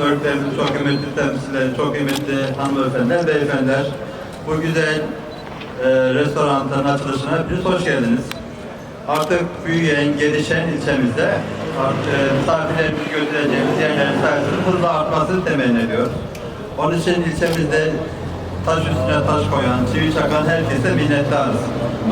örgütlerimizin çok kıymetli temsilcileri, çok kıymetli hanımefendiler, beyefendiler. Bu güzel e, restoranın açılışına hepiniz hoş geldiniz. Artık büyüyen, gelişen ilçemizde art- e, misafirlerimizi götüreceğimiz yerlerin sayısının hızla artmasını temenni ediyor. Onun için ilçemizde taş üstüne taş koyan, çivi çakan herkese minnettarız.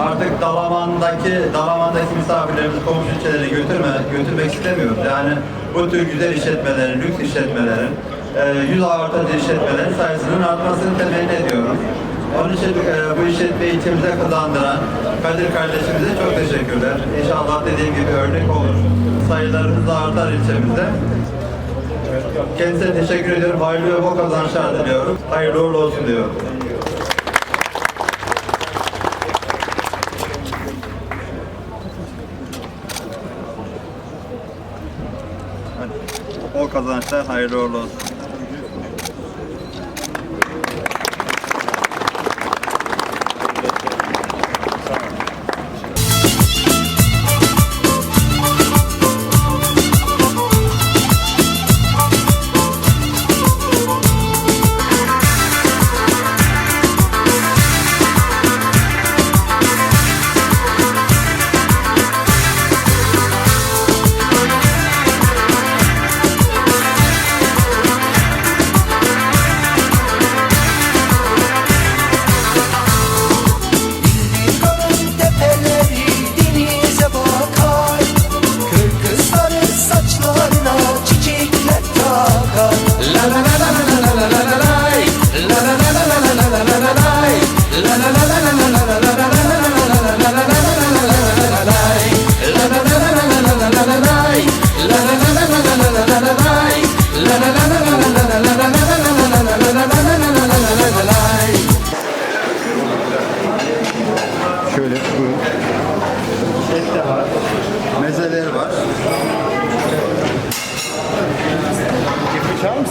Artık Dalaman'daki Dalaman'daki misafirlerimizi komşu ilçelere götürme, götürmek istemiyoruz. Yani bu tür güzel işletmelerin, lüks işletmelerin, e, yüz artırıcı işletmelerin sayısının artmasını temenni ediyorum. Onun için e, bu işletmeyi ilçemize kazandıran Kadir kardeşimize çok teşekkürler. İnşallah dediğim gibi örnek olur. Sayılarımız artar ilçemizde. Kendisine teşekkür ediyorum. Hayırlı ve bol kazançlar diliyorum. Hayırlı uğurlu olsun diyorum. Bol kazançlar, hayırlı uğurlu olsun.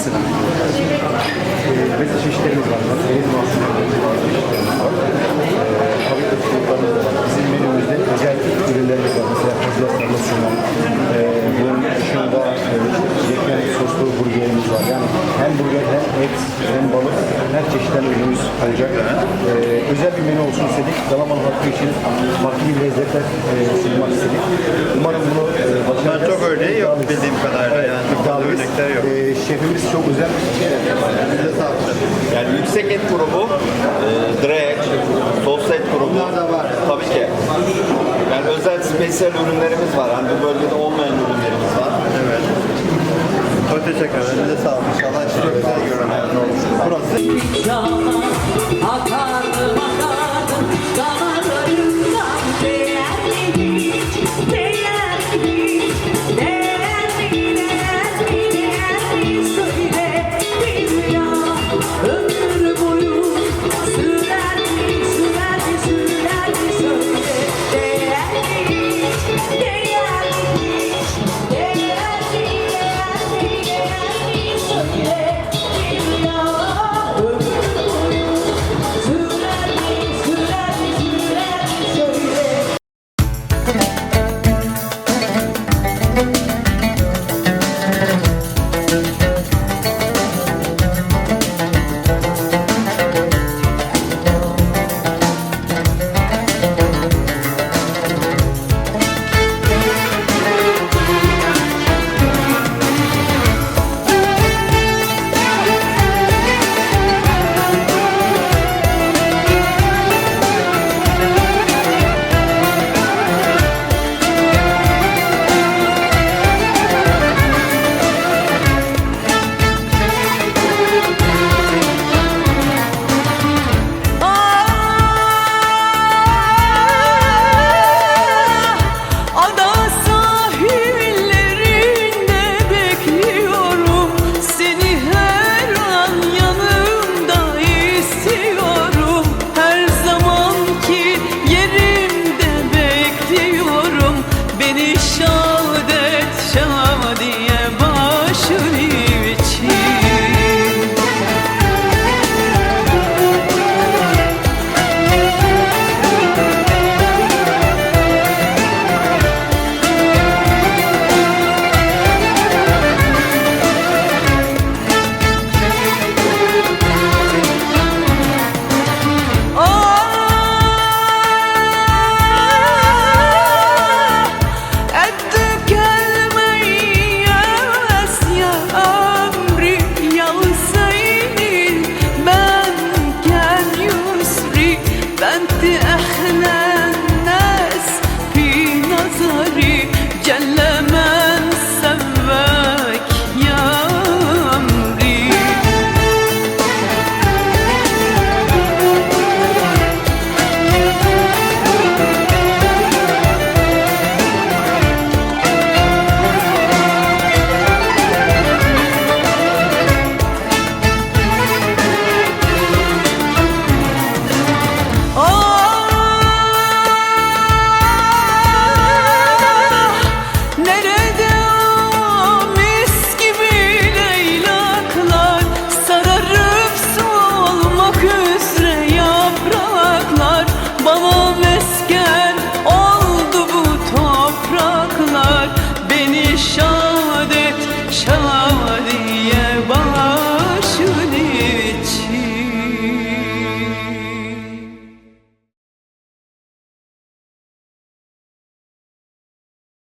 Ee, Bezi çeşitlerimiz var. Deniz mahsullerimiz var. Fabrika çocuklarımız da var. Bizim menümüzde özel ürünlerimiz var. Mesela pazar sarmasından, e, bunun dışında e, yeken soslu burgerimiz var. Yani hem burger hem et hem balık her çeşitten ürünümüz olacak. Özel bir menü olsun istedik. Dalaman halkı için farklı bir lezzetler e, sunmak istedik. Umarım bunu e, başaracağız. çok örneği yok bildiğim kadarıyla yani. Çok örnekler yok. Şefimiz çok yapıyor. Bize sağlık. Yani yüksek et grubu, e, direk, sos et grubu. Bunlar da var. Tabii ki. Yani özel spesiyel ürünlerimiz var. Hani bu bölgede olmayan ürünlerimiz